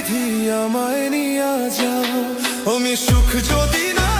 বিধি আমায় নিয়ে যাও। আমি সুখ যদি না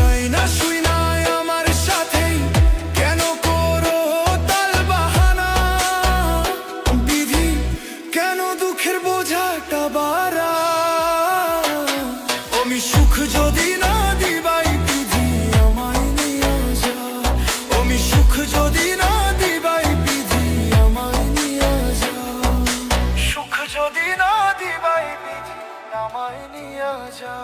যাই না, শুই না, আমার সাথেই। কেন করো তাল বাহানা? কেন দুঃখের বোঝাটা বাড়া? আমি সুখ যদি না দিবাই, বিধি আমায় যা। আমি সুখ যদি দিবাই, বিধি আমায় যা। সুখ যদি না দিবাই, বিধি আমায় নিয়ে যা।